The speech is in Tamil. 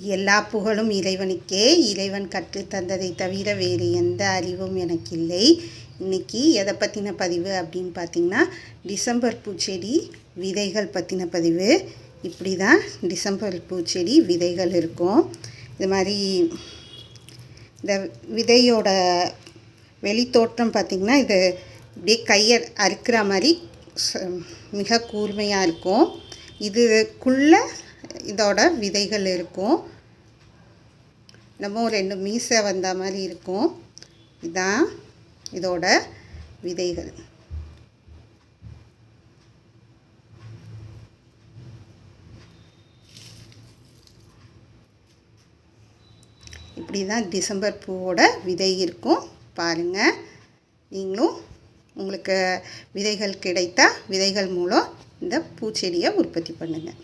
எல்லா புகழும் இறைவனுக்கே. இறைவன் கற்று தந்ததை தவிர வேறு எந்த அறிவும் எனக்கு இல்லை இன்னைக்கு எதை பற்றின பதிவு அப்படின்னு பார்த்தீங்கன்னா டிசம்பர் பூச்செடி விதைகள் பற்றின பதிவு. இப்படி தான் டிசம்பர் பூச்செடி விதைகள் இருக்கும். இது மாதிரி இந்த விதையோட வெளித்தோற்றம் பார்த்திங்கன்னா இது இப்படியே கையை அறுக்கிற மாதிரி ச- மிக கூர்மையாக இருக்கும். இதுக்குள்ளே இதோட விதைகள் இருக்கும். நம்ம ரெண்டு மீசை வந்த மாதிரி இருக்கும். இதான் இதோட விதைகள். இப்படி தான் டிசம்பர் பூவோட விதை இருக்கும். பாருங்கள் நீங்களும் உங்களுக்கு விதைகள் கிடைத்தா விதைகள் மூலம் இந்த பூச்செடியை உற்பத்தி பண்ணுங்கள்